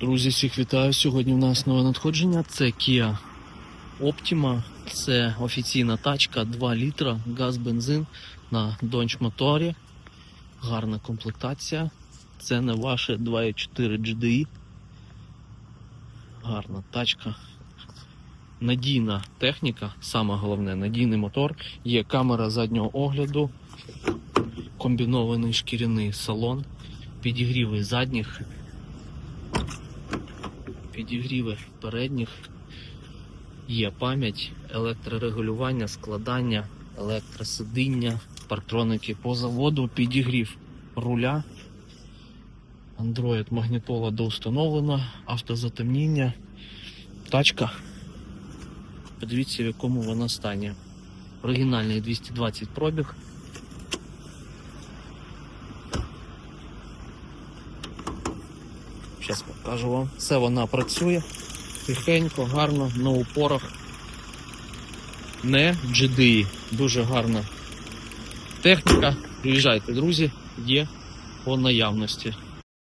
Друзі, всіх вітаю. Сьогодні в нас нове надходження. Це Kia Optima. Це офіційна тачка 2 літра, газ, бензин на донч моторі. Гарна комплектація. Це не ваше 2.4 GDI. Гарна тачка. Надійна техніка, саме головне, надійний мотор. Є камера заднього огляду, комбінований шкіряний салон, підігріви задніх підігріви передніх, є пам'ять, електрорегулювання, складання, електросидіння, парктроники по заводу, підігрів руля, Android магнітола доустановлена, автозатемніння, тачка. Подивіться, в якому вона стані. Оригінальний 220 пробіг. Зараз покажу вам. Все вона працює тихенько, гарно, на упорах. Не GDI. Дуже гарна техніка. Приїжджайте, друзі, є по наявності.